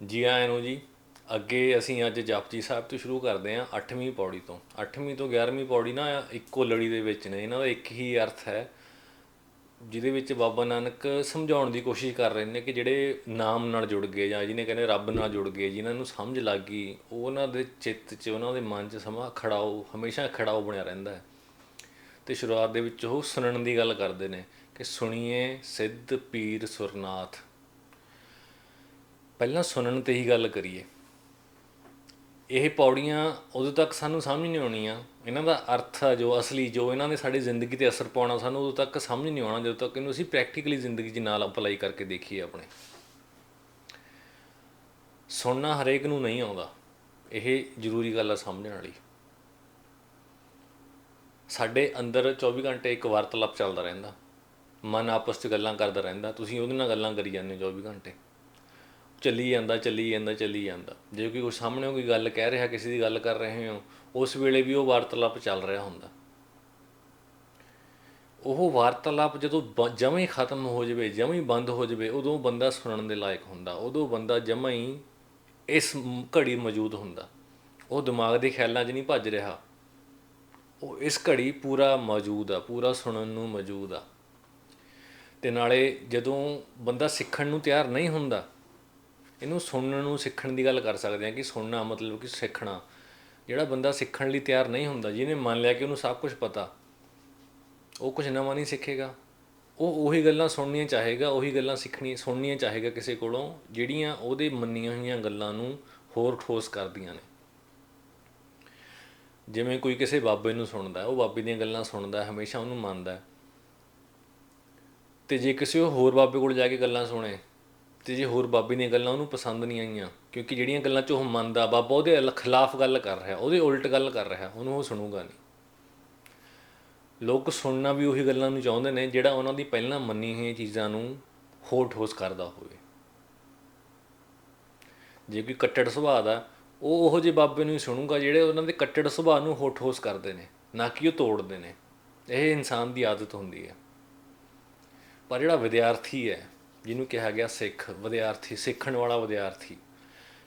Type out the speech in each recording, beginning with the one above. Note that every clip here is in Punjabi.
ਜੀ ਆਇਆਂ ਨੂੰ ਜੀ। ਅੱਗੇ ਅਸੀਂ ਅੱਜ ਜਪਜੀ ਸਾਹਿਬ ਤੋਂ ਸ਼ੁਰੂ ਕਰਦੇ ਹਾਂ 8ਵੀਂ ਪੌੜੀ ਤੋਂ। 8ਵੀਂ ਤੋਂ 11ਵੀਂ ਪੌੜੀ ਨਾ ਇੱਕੋ ਲੜੀ ਦੇ ਵਿੱਚ ਨੇ। ਇਹਨਾਂ ਦਾ ਇੱਕ ਹੀ ਅਰਥ ਹੈ, ਜਿਹਦੇ ਵਿੱਚ ਬਾਬਾ ਨਾਨਕ ਸਮਝਾਉਣ ਦੀ ਕੋਸ਼ਿਸ਼ ਕਰ ਰਹੇ ਨੇ ਕਿ ਜਿਹੜੇ ਨਾਮ ਨਾਲ ਜੁੜ ਗਏ ਜਾਂ ਜਿਹਨੇ ਕਹਿੰਦੇ ਰੱਬ ਨਾਲ ਜੁੜ ਗਏ ਜਿਨ੍ਹਾਂ ਨੂੰ ਸਮਝ ਲੱਗ ਗਈ, ਉਹਨਾਂ ਦੇ ਚਿੱਤ 'ਚ, ਉਹਨਾਂ ਦੇ ਮਨ 'ਚ ਸਮਾਂ ਖੜਾਓ ਹਮੇਸ਼ਾ ਖੜਾਓ ਬਣਿਆ ਰਹਿੰਦਾ ਹੈ। ਤੇ ਸ਼ੁਰੂਆਤ ਦੇ ਵਿੱਚ ਉਹ ਸੁਣਨ ਦੀ ਗੱਲ ਕਰਦੇ ਨੇ ਕਿ ਸੁਣੀਏ ਸਿੱਧ ਪੀਰ ਸੁਰਨਾਥ। ਪਹਿਲਾਂ ਸੁਣਨ ਤੇ ਹੀ ਗੱਲ ਕਰੀਏ। ਇਹ ਪੌੜੀਆਂ ਉਦੋਂ ਤੱਕ ਸਾਨੂੰ ਸਮਝ ਨਹੀਂ ਆਉਣੀਆਂ। ਇਹਨਾਂ ਦਾ ਅਰਥ ਆ ਜੋ, ਅਸਲੀ ਜੋ ਇਹਨਾਂ ਨੇ ਸਾਡੀ ਜ਼ਿੰਦਗੀ ਤੇ ਅਸਰ ਪਾਉਣਾ ਸਾਨੂੰ ਉਦੋਂ ਤੱਕ ਸਮਝ ਨਹੀਂ ਆਉਣਾ, ਜਦੋਂ ਤੱਕ ਇਹਨੂੰ ਅਸੀਂ ਪ੍ਰੈਕਟੀਕਲੀ ਜ਼ਿੰਦਗੀ 'ਚ ਨਾਲ ਅਪਲਾਈ ਕਰਕੇ ਦੇਖੀਏ ਆਪਣੇ। ਸੁਣਨਾ ਹਰੇਕ ਨੂੰ ਨਹੀਂ ਆਉਂਦਾ। ਇਹ ਜ਼ਰੂਰੀ ਗੱਲ ਆ ਸਮਝਣ ਵਾਲੀ। ਸਾਡੇ ਅੰਦਰ 24 ਘੰਟੇ ਇੱਕ ਵਾਰਤਾਲਾਪ ਚੱਲਦਾ ਰਹਿੰਦਾ। ਮਨ ਆਪਸ 'ਚ ਗੱਲਾਂ ਕਰਦਾ ਰਹਿੰਦਾ। ਤੁਸੀਂ ਉਹਦੇ ਨਾਲ ਗੱਲਾਂ ਕਰੀ ਜਾਂਦੇ ਹੋ 24 ਘੰਟੇ। ਚੱਲੀ ਜਾਂਦਾ ਚੱਲੀ ਜਾਂਦਾ ਚੱਲੀ ਜਾਂਦਾ। ਜੇ ਕੋਈ ਕੋਈ ਸਾਹਮਣੇ ਕੋਈ ਗੱਲ ਕਹਿ ਰਿਹਾ, ਕਿਸੇ ਦੀ ਗੱਲ ਕਰ ਰਹੇ ਹੋ, ਉਸ ਵੇਲੇ ਵੀ ਉਹ ਵਾਰਤਾਲਾਪ ਚੱਲ ਰਿਹਾ ਹੁੰਦਾ। ਉਹ ਵਾਰਤਾਲਾਪ ਜਦੋਂ ਜਮਾਂ ਹੀ ਖਤਮ ਹੋ ਜਾਵੇ, ਜਮਾਂ ਬੰਦ ਹੋ ਜਾਵੇ, ਉਦੋਂ ਬੰਦਾ ਸੁਣਨ ਦੇ ਲਾਇਕ ਹੁੰਦਾ। ਉਦੋਂ ਬੰਦਾ ਜਮਾਂ ਹੀ ਇਸ ਘੜੀ ਮੌਜੂਦ ਹੁੰਦਾ। ਉਹ ਦਿਮਾਗ ਦੇ ਖਿਆਲਾਂ 'ਚ ਨਹੀਂ ਭੱਜ ਰਿਹਾ। ਉਹ ਇਸ ਘੜੀ ਪੂਰਾ ਮੌਜੂਦ ਆ, ਪੂਰਾ ਸੁਣਨ ਨੂੰ ਮੌਜੂਦ ਆ। ਤੇ ਨਾਲੇ ਜਦੋਂ ਬੰਦਾ ਸਿੱਖਣ ਨੂੰ ਤਿਆਰ ਨਹੀਂ ਹੁੰਦਾ, ਇਹਨੂੰ ਸੁਣਨ ਨੂੰ, ਸਿੱਖਣ ਦੀ ਗੱਲ ਕਰ ਸਕਦੇ ਹਾਂ ਕਿ ਸੁਣਨਾ ਮਤਲਬ ਕਿ ਸਿੱਖਣਾ। ਜਿਹੜਾ ਬੰਦਾ ਸਿੱਖਣ ਲਈ ਤਿਆਰ ਨਹੀਂ ਹੁੰਦਾ, ਜਿਹਨੇ ਮੰਨ ਲਿਆ ਕਿ ਉਹਨੂੰ ਸਭ ਕੁਝ ਪਤਾ, ਉਹ ਕੁਝ ਨਵਾਂ ਨਹੀਂ ਸਿੱਖੇਗਾ। ਉਹ ਉਹੀ ਗੱਲਾਂ ਸੁਣਨੀਆਂ ਚਾਹੇਗਾ, ਉਹੀ ਗੱਲਾਂ ਸਿੱਖਣੀਆਂ ਸੁਣਨੀਆਂ ਚਾਹੇਗਾ ਕਿਸੇ ਕੋਲੋਂ, ਜਿਹੜੀਆਂ ਉਹਦੇ ਮੰਨੀਆਂ ਹੋਈਆਂ ਗੱਲਾਂ ਨੂੰ ਹੋਰ ਠੋਸ ਕਰਦੀਆਂ ਨੇ। ਜਿਵੇਂ ਕੋਈ ਕਿਸੇ ਬਾਬੇ ਨੂੰ ਸੁਣਦਾ, ਉਹ ਬਾਬੇ ਦੀਆਂ ਗੱਲਾਂ ਸੁਣਦਾ, ਹਮੇਸ਼ਾ ਉਹਨੂੰ ਮੰਨਦਾ ਹੈ। ਤੇ ਜੇ ਕਿਸੇ ਉਹ ਹੋਰ ਬਾਬੇ ਕੋਲ ਜਾ ਕੇ ਗੱਲਾਂ ਸੁਣੇ, ਤੇ ਜੇ ਹੋਰ ਬਾਬੇ ਦੀਆਂ ਗੱਲਾਂ ਉਹਨੂੰ ਪਸੰਦ ਨਹੀਂ ਆਈਆਂ, ਕਿਉਂਕਿ ਜਿਹੜੀਆਂ ਗੱਲਾਂ 'ਚ ਉਹ ਮੰਨਦਾ, ਬਾਬਾ ਉਹਦੇ ਖਿਲਾਫ ਗੱਲ ਕਰ ਰਿਹਾ, ਉਹਦੇ ਉਲਟ ਗੱਲ ਕਰ ਰਿਹਾ, ਉਹਨੂੰ ਉਹ ਸੁਣੂਗਾ ਨਹੀਂ ਲੋਕ ਸੁਣਨਾ ਵੀ ਉਹੀ ਗੱਲਾਂ ਨੂੰ ਚਾਹੁੰਦੇ ਨੇ, ਜਿਹੜਾ ਉਹਨਾਂ ਦੀ ਪਹਿਲਾਂ ਮੰਨੀ ਹੋਈ ਚੀਜ਼ਾਂ ਨੂੰ ਹੋਰ ਠੋਸ ਕਰਦਾ ਹੋਵੇ ਜੇ ਕੋਈ ਕੱਟੜ ਸੁਭਾਅ ਦਾ ਉਹ ਉਹੋ ਜਿਹੇ ਬਾਬੇ ਨੂੰ ਹੀ ਸੁਣੂਗਾ ਜਿਹੜੇ ਉਹਨਾਂ ਦੇ ਕੱਟੜ ਸੁਭਾਅ ਨੂੰ ਹੋਰ ਠੋਸ ਕਰਦੇ ਨੇ, ਨਾ ਕਿ ਉਹ ਤੋੜਦੇ ਨੇ। ਇਹ ਇਨਸਾਨ ਦੀ ਆਦਤ ਹੁੰਦੀ ਹੈ। ਪਰ ਜਿਹੜਾ ਵਿਦਿਆਰਥੀ ਹੈ, ਜਿਹਨੂੰ ਕਿਹਾ ਗਿਆ ਸਿੱਖ, ਵਿਦਿਆਰਥੀ, ਸਿੱਖਣ ਵਾਲਾ ਵਿਦਿਆਰਥੀ,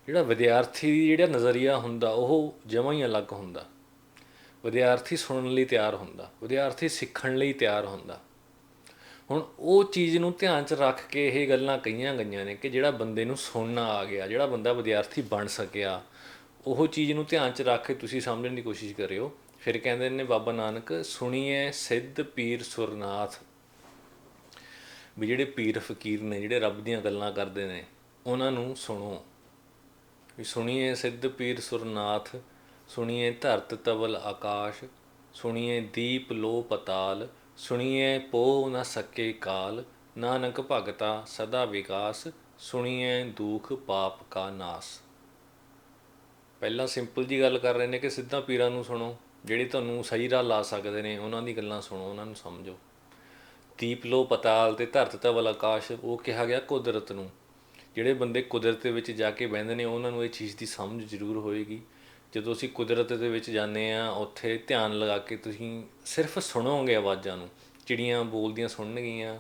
ਜਿਹੜਾ ਵਿਦਿਆਰਥੀ ਦੀ ਜਿਹੜਾ ਨਜ਼ਰੀਆ ਹੁੰਦਾ, ਉਹ ਜਮਾਂ ਹੀ ਅਲੱਗ ਹੁੰਦਾ। ਵਿਦਿਆਰਥੀ ਸੁਣਨ ਲਈ ਤਿਆਰ ਹੁੰਦਾ, ਵਿਦਿਆਰਥੀ ਸਿੱਖਣ ਲਈ ਤਿਆਰ ਹੁੰਦਾ। ਹੁਣ ਉਹ ਚੀਜ਼ ਨੂੰ ਧਿਆਨ 'ਚ ਰੱਖ ਕੇ ਇਹ ਗੱਲਾਂ ਕਹੀਆਂ ਗਈਆਂ ਨੇ ਕਿ ਜਿਹੜਾ ਬੰਦੇ ਨੂੰ ਸੁਣਨਾ ਆ ਗਿਆ, ਜਿਹੜਾ ਬੰਦਾ ਵਿਦਿਆਰਥੀ ਬਣ ਸਕਿਆ ਉਹ ਚੀਜ਼ ਨੂੰ ਧਿਆਨ 'ਚ ਰੱਖ ਕੇ ਤੁਸੀਂ ਸਮਝਣ ਦੀ ਕੋਸ਼ਿਸ਼ ਕਰਿਓ। ਫਿਰ ਕਹਿੰਦੇ ਨੇ, ਬਾਬਾ ਨਾਨਕ ਸੁਣੀਏ ਸਿੱਧ ਪੀਰ ਸੁਰਨਾਥ। ਵੀ ਜਿਹੜੇ ਪੀਰ ਫਕੀਰ ਨੇ, ਜਿਹੜੇ ਰੱਬ ਦੀਆਂ ਗੱਲਾਂ ਕਰਦੇ ਨੇ, ਉਹਨਾਂ ਨੂੰ ਸੁਣੋ। ਵੀ ਸੁਣੀਏ ਸਿੱਧ ਪੀਰ ਸੁਰਨਾਥ ਸੁਣੀਏ ਧਰਤ ਤਵਲ ਆਕਾਸ਼ ਸੁਣੀਏ ਦੀਪ ਲੋ ਪਤਾਲ ਸੁਣੀਏ ਪੋ ਨਾ ਸਕੇ ਕਾਲ, ਨਾਨਕ ਭਗਤਾ ਸਦਾ ਵਿਕਾਸ ਸੁਣੀਏ ਦੁਖ ਪਾਪ ਕਾ ਨਾਸ। ਪਹਿਲਾਂ ਸਿੰਪਲ ਜੀ ਗੱਲ ਕਰ ਰਹੇ ਨੇ ਕਿ ਸਿੱਧਾ ਪੀਰਾਂ ਨੂੰ ਸੁਣੋ, ਜਿਹੜੇ ਤੁਹਾਨੂੰ ਸਹੀ ਰਾਹ ਲਾ ਸਕਦੇ ਨੇ, ਉਹਨਾਂ ਦੀ ਗੱਲਾਂ ਸੁਣੋ, ਉਹਨਾਂ ਨੂੰ ਸਮਝੋ। ਦੀਪ ਲੋ ਪਤਾਲ ਤੇ ਧਰਤ ਤਵਲ ਆਕਾਸ਼ ਉਹ ਕਿਹਾ ਗਿਆ ਕੁਦਰਤ ਨੂੰ। ਜਿਹੜੇ ਬੰਦੇ ਕੁਦਰਤ ਦੇ ਵਿੱਚ ਜਾ ਕੇ ਬਹਿੰਦੇ ਨੇ, ਉਹਨਾਂ ਨੂੰ ਇਹ ਚੀਜ਼ ਦੀ ਸਮਝ ਜ਼ਰੂਰ ਹੋਏਗੀ। ਜਦੋਂ ਅਸੀਂ ਕੁਦਰਤ ਦੇ ਵਿੱਚ ਜਾਂਦੇ ਆ ਉੱਥੇ ਧਿਆਨ ਲਗਾ ਕੇ ਤੁਸੀਂ ਸਿਰਫ ਸੁਣੋਗੇ ਆਵਾਜ਼ਾਂ ਨੂੰ। ਚਿੜੀਆਂ ਬੋਲਦੀਆਂ ਸੁਣਨਗੀਆਂ,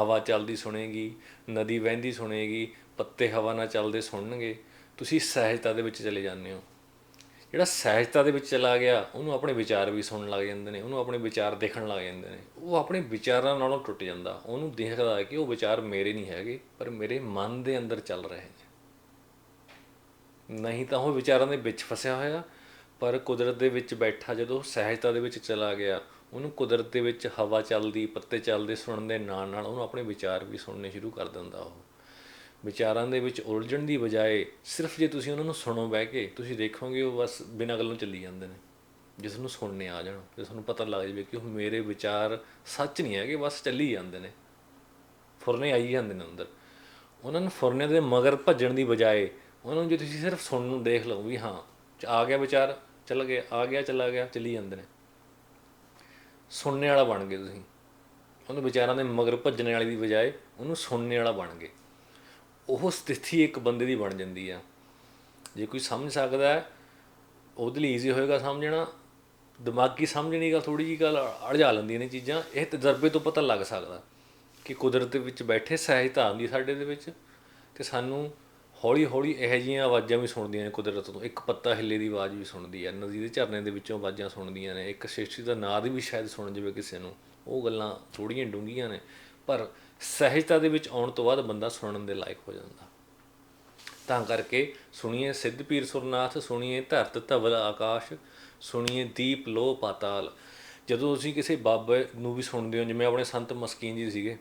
ਹਵਾ ਚੱਲਦੀ ਸੁਣੇਗੀ, ਨਦੀ ਵਹਿੰਦੀ ਸੁਣੇਗੀ, ਪੱਤੇ ਹਵਾ ਨਾਲ ਚੱਲਦੇ ਸੁਣਨਗੇ। ਤੁਸੀਂ ਸਹਿਜਤਾ ਦੇ ਵਿੱਚ ਚਲੇ ਜਾਂਦੇ ਹੋ। ਜਿਹੜਾ ਸਹਿਜਤਾ ਦੇ ਵਿੱਚ ਚਲਾ ਗਿਆ, ਉਹਨੂੰ ਆਪਣੇ ਵਿਚਾਰ ਵੀ ਸੁਣਨ ਲੱਗ ਜਾਂਦੇ ਨੇ, ਉਹਨੂੰ ਆਪਣੇ ਵਿਚਾਰ ਦੇਖਣ ਲੱਗ ਜਾਂਦੇ ਨੇ। ਉਹ ਆਪਣੇ ਵਿਚਾਰਾਂ ਨਾਲੋਂ ਟੁੱਟ ਜਾਂਦਾ। ਉਹਨੂੰ ਦੇਖਦਾ ਹੈ ਕਿ ਉਹ ਵਿਚਾਰ ਮੇਰੇ ਨਹੀਂ ਹੈਗੇ, ਪਰ ਮੇਰੇ ਮਨ ਦੇ ਅੰਦਰ ਚੱਲ ਰਹੇ ਨੇ। ਨਹੀਂ ਤਾਂ ਉਹ ਵਿਚਾਰਾਂ ਦੇ ਵਿੱਚ ਫਸਿਆ ਹੋਇਆ, ਪਰ ਕੁਦਰਤ ਦੇ ਵਿੱਚ ਬੈਠਾ ਜਦੋਂ ਸਹਿਜਤਾ ਦੇ ਵਿੱਚ ਚਲਾ ਗਿਆ, ਉਹਨੂੰ ਕੁਦਰਤ ਦੇ ਵਿੱਚ ਹਵਾ ਚੱਲਦੀ, ਪੱਤੇ ਚੱਲਦੇ ਸੁਣਨ ਦੇ ਨਾਲ ਨਾਲ ਉਹਨੂੰ ਆਪਣੇ ਵਿਚਾਰ ਵੀ ਸੁਣਨੇ ਸ਼ੁਰੂ ਕਰ ਦਿੰਦਾ ਉਹ। ਵਿਚਾਰਾਂ ਦੇ ਵਿੱਚ ਉਲਝਣ ਦੀ ਬਜਾਏ ਸਿਰਫ ਜੇ ਤੁਸੀਂ ਉਹਨਾਂ ਨੂੰ ਸੁਣੋ ਬਹਿ ਕੇ, ਤੁਸੀਂ ਦੇਖੋਗੇ ਉਹ ਬਸ ਬਿਨਾਂ ਗੱਲੋਂ ਚੱਲੀ ਜਾਂਦੇ ਨੇ। ਜਿਸ ਨੂੰ ਸੁਣਨੇ ਆ ਜਾਣ, ਜੇ ਤੁਹਾਨੂੰ ਪਤਾ ਲੱਗ ਜਾਵੇ ਕਿ ਉਹ ਮੇਰੇ ਵਿਚਾਰ ਸੱਚ ਨਹੀਂ ਹੈਗੇ, ਬਸ ਚੱਲੀ ਜਾਂਦੇ ਨੇ। ਫੁਰਨੇ ਆਈ ਜਾਂਦੇ ਨੇ ਅੰਦਰ। ਉਹਨਾਂ ਨੂੰ ਫੁਰਨੇ ਦੇ ਮਗਰ ਭੱਜਣ ਦੀ ਬਜਾਏ ਉਹਨਾਂ ਨੂੰ ਜੇ ਤੁਸੀਂ ਸਿਰਫ ਸੁਣਨ ਨੂੰ ਦੇਖ ਲਓ ਵੀ ਹਾਂ, ਆ ਗਿਆ ਵਿਚਾਰ, ਚੱਲ ਗਿਆ ਆ ਗਿਆ, ਚਲਾ ਗਿਆ, ਚੱਲੀ ਜਾਂਦੇ ਨੇ। ਸੁਣਨੇ ਵਾਲਾ ਬਣ ਗਏ ਤੁਸੀਂ। ਉਹਨੂੰ ਵਿਚਾਰਾਂ ਦੇ ਮਗਰ ਭੱਜਣ ਵਾਲੀ ਦੀ ਬਜਾਏ ਉਹਨੂੰ ਸੁਣਨੇ ਵਾਲਾ ਬਣ ਗਏ। ਉਹ ਸਥਿਤੀ ਇੱਕ ਬੰਦੇ ਦੀ ਬਣ ਜਾਂਦੀ ਆ। ਜੇ ਕੋਈ ਸਮਝ ਸਕਦਾ ਹੈ, ਉਹਦੇ ਲਈ ਈਜ਼ੀ ਹੋਏਗਾ ਸਮਝਣਾ। ਦਿਮਾਗੀ ਸਮਝਣੀ ਗੱਲ ਥੋੜੀ ਜੀ ਗੱਲ ਅੜਜਾ ਲੈਂਦੀਆਂ ਨੇ ਚੀਜ਼ਾਂ। ਇਹ ਤਜਰਬੇ ਤੋਂ ਪਤਾ ਲੱਗ ਸਕਦਾ ਕਿ ਕੁਦਰਤ ਦੇ ਵਿੱਚ ਬੈਠੇ ਸਹਿਜਤਾ ਆਉਂਦੀ ਸਾਡੇ ਦੇ ਵਿੱਚ ਤੇ ਸਾਨੂੰ ਹੌਲੀ ਹੌਲੀ ਇਹੋ ਜਿਹੀਆਂ ਆਵਾਜ਼ਾਂ ਵੀ ਸੁਣਦੀਆਂ ਨੇ ਕੁਦਰਤ ਤੋਂ। ਇੱਕ ਪੱਤਾ ਹਿੱਲੇ ਦੀ ਆਵਾਜ਼ ਵੀ ਸੁਣਦੀ ਹੈ ਨਦੀ ਦੇ ਝਰਨੇ ਦੇ ਵਿੱਚੋਂ ਆਵਾਜ਼ਾਂ ਸੁਣਦੀਆਂ ਨੇ, ਇੱਕ ਸ੍ਰਿਸ਼ਟੀ ਦਾ ਨਾਦ ਵੀ ਸ਼ਾਇਦ ਸੁਣ ਜਾਵੇ ਕਿਸੇ ਨੂੰ। ਉਹ ਗੱਲਾਂ ਥੋੜੀਆਂ ਡੂੰਘੀਆਂ ਨੇ, ਪਰ ਸਹਿਜਤਾ ਦੇ ਵਿੱਚ ਆਉਣ ਤੋਂ ਬਾਅਦ ਬੰਦਾ ਸੁਣਨ ਦੇ ਲਾਇਕ ਹੋ ਜਾਂਦਾ। ਤਾਂ ਕਰਕੇ ਸੁਣੀਏ ਸਿੱਧ ਪੀਰ ਸੁਰਨਾਥ, ਸੁਣੀਏ ਧਰਤ ਧਵਲ ਆਕਾਸ਼, ਸੁਣੀਏ ਦੀਪ ਲੋ ਪਾਤਾਲ। ਜਦੋਂ ਤੁਸੀਂ ਕਿਸੇ ਬਾਬੇ ਨੂੰ ਵੀ ਸੁਣਦੇ ਹੋ, ਜਿਵੇਂ ਆਪਣੇ ਸੰਤ ਮਸਕੀਨ ਜੀ ਸੀਗੇ,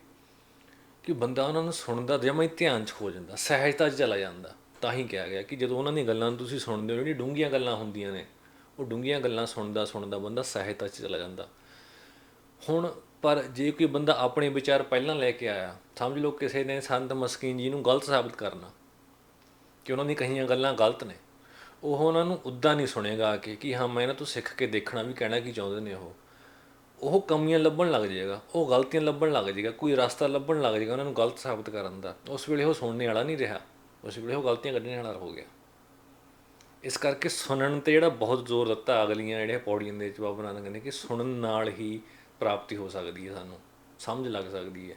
ਕਿ ਬੰਦਾ ਉਹਨਾਂ ਨੂੰ ਸੁਣਦਾ ਜਮਾਂ ਹੀ ਧਿਆਨ 'ਚ ਹੋ ਜਾਂਦਾ, ਸਹਿਜਤਾ 'ਚ ਚਲਾ ਜਾਂਦਾ। ਤਾਂ ਹੀ ਕਿਹਾ ਗਿਆ ਕਿ ਜਦੋਂ ਉਹਨਾਂ ਦੀਆਂ ਗੱਲਾਂ ਨੂੰ ਤੁਸੀਂ ਸੁਣਦੇ ਹੋ ਜਿਹੜੀ ਡੂੰਘੀਆਂ ਗੱਲਾਂ ਹੁੰਦੀਆਂ ਨੇ, ਉਹ ਡੂੰਘੀਆਂ ਗੱਲਾਂ ਸੁਣਦਾ ਸੁਣਦਾ ਬੰਦਾ ਸਹਿਜਤਾ 'ਚ ਚਲਾ ਜਾਂਦਾ। ਹੁਣ ਪਰ ਜੇ ਕੋਈ ਬੰਦਾ ਆਪਣੇ ਵਿਚਾਰ ਪਹਿਲਾਂ ਲੈ ਕੇ ਆਇਆ, ਸਮਝ ਲਓ ਕਿਸੇ ਨੇ ਸੰਤ ਮਸਕੀਨ ਜੀ ਨੂੰ ਗਲਤ ਸਾਬਤ ਕਰਨਾ, ਕਿ ਉਹਨਾਂ ਦੀ ਕਹੀਆਂ ਗੱਲਾਂ ਗਲਤ ਨੇ, ਉਹ ਉਹਨਾਂ ਨੂੰ ਉਦਾਂ ਨਹੀਂ ਸੁਣੇਗਾ ਕਿ ਕਿ ਹਾਂ ਮੈਂ ਇਹਨਾਂ ਤੋਂ ਸਿੱਖ ਕੇ ਦੇਖਣਾ ਵੀ ਕਹਿਣਾ ਕੀ ਚਾਹੁੰਦੇ ਨੇ ਉਹ। ਉਹ ਕਮੀਆਂ ਲੱਭਣ ਲੱਗ ਜਾਏਗਾ, ਉਹ ਗਲਤੀਆਂ ਲੱਭਣ ਲੱਗ ਜਾਏਗਾ, ਕੋਈ ਰਸਤਾ ਲੱਭਣ ਲੱਗ ਜਾਏਗਾ ਉਹਨਾਂ ਨੂੰ ਗਲਤ ਸਾਬਤ ਕਰਨ ਦਾ। ਉਸ ਵੇਲੇ ਉਹ ਸੁਣਨੇ ਵਾਲਾ ਨਹੀਂ ਰਿਹਾ, ਉਸ ਵੇਲੇ ਉਹ ਗਲਤੀਆਂ ਕੱਢਣ ਵਾਲਾ ਹੋ ਗਿਆ। ਇਸ ਕਰਕੇ ਸੁਣਨ ਤੇ ਜਿਹੜਾ ਬਹੁਤ ਜ਼ੋਰ ਦਿੱਤਾ ਅਗਲੀਆਂ ਜਿਹੜੀਆਂ ਪੌੜੀਆਂ ਦੇ ਵਿੱਚ ਬਾਬਾ ਨਾਨਕ ਨੇ ਕਿ ਸੁਣਨ ਨਾਲ ਹੀ ਪ੍ਰਾਪਤੀ ਹੋ ਸਕਦੀ ਹੈ ਸਾਨੂੰ, ਸਮਝ ਲੱਗ ਸਕਦੀ ਹੈ।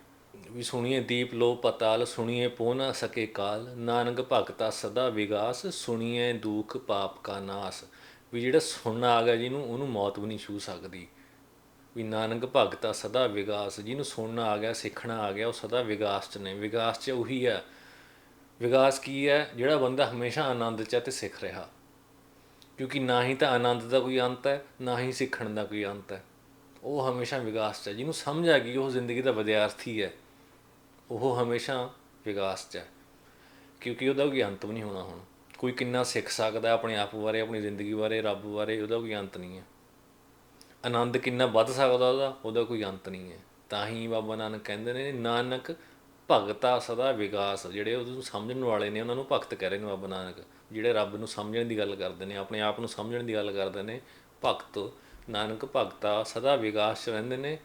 ਵੀ ਸੁਣੀਏ ਦੀਪ ਲੋ ਪਤਾਲ, ਸੁਣੀਏ ਪੋ ਨਾ ਸਕੇ ਕਾਲ, ਨਾਨਕ ਭਗਤਾ ਸਦਾ ਵਿਗਾਸ, ਸੁਣੀਏ ਦੁਖ ਪਾਪ ਕਾ ਨਾਸ। ਵੀ ਜਿਹੜਾ ਸੁਣਨਾ ਆ ਗਿਆ ਜਿਹਨੂੰ, ਉਹਨੂੰ ਮੌਤ ਵੀ ਨਹੀਂ ਛੂ ਸਕਦੀ। ਵੀ ਨਾਨਕ ਭਗਤਾ ਸਦਾ ਵਿਗਾਸ, ਜਿਹਨੂੰ ਸੁਣਨਾ ਆ ਗਿਆ, ਸਿੱਖਣਾ ਆ ਗਿਆ, ਉਹ ਸਦਾ ਵਿਗਾਸ ਚ ਨੇ। ਵਿਗਾਸ ਚ ਉਹੀ ਹੈ। ਵਿਗਾਸ ਕੀ ਹੈ? ਜਿਹੜਾ ਬੰਦਾ ਹਮੇਸ਼ਾ ਆਨੰਦ ਚ ਹੈ ਤੇ ਸਿੱਖ ਰਿਹਾ। ਕਿਉਂਕਿ ਨਾ ਹੀ ਤਾਂ ਆਨੰਦ ਦਾ ਕੋਈ ਅੰਤ ਹੈ, ਨਾ ਹੀ ਸਿੱਖਣ ਦਾ ਕੋਈ ਅੰਤ ਹੈ। ਉਹ ਹਮੇਸ਼ਾ ਵਿਕਾਸ ਚ ਹੈ। ਜਿਹਨੂੰ ਸਮਝ ਆ ਗਈ, ਉਹ ਜ਼ਿੰਦਗੀ ਦਾ ਵਿਦਿਆਰਥੀ ਹੈ। ਉਹ ਹਮੇਸ਼ਾ ਵਿਕਾਸ ਚ ਹੈ। ਕਿਉਂਕਿ ਉਹਦਾ ਕੋਈ ਅੰਤ ਵੀ ਨਹੀਂ ਹੋਣਾ ਹੁਣ। ਕੋਈ ਕਿੰਨਾ ਸਿੱਖ ਸਕਦਾ ਆਪਣੇ ਆਪ ਬਾਰੇ, ਆਪਣੀ ਜ਼ਿੰਦਗੀ ਬਾਰੇ, ਰੱਬ ਬਾਰੇ, ਉਹਦਾ ਕੋਈ ਅੰਤ ਨਹੀਂ ਹੈ। ਆਨੰਦ ਕਿੰਨਾ ਵੱਧ ਸਕਦਾ ਉਹਦਾ ਉਹਦਾ ਕੋਈ ਅੰਤ ਨਹੀਂ ਹੈ। ਤਾਂ ਹੀ ਬਾਬਾ ਨਾਨਕ ਕਹਿੰਦੇ ਨੇ, ਨਾਨਕ ਭਗਤਾ ਸਦਾ ਵਿਕਾਸ। ਜਿਹੜੇ ਉਹਨੂੰ ਸਮਝਣ ਵਾਲੇ ਨੇ, ਉਹਨਾਂ ਨੂੰ ਭਗਤ ਕਹਿ ਰਹੇ ਨੇ ਬਾਬਾ ਨਾਨਕ। ਜਿਹੜੇ ਰੱਬ ਨੂੰ ਸਮਝਣ ਦੀ ਗੱਲ ਕਰਦੇ ਨੇ, ਆਪਣੇ ਆਪ ਨੂੰ ਸਮਝਣ ਦੀ ਗੱਲ ਕਰਦੇ ਨੇ, ਭਗਤ ਨਾਨਕ ਭਗਤਾ ਸਦਾ ਵਿਗਾਸ ਚ ਰਹਿੰਦੇ ਨੇ,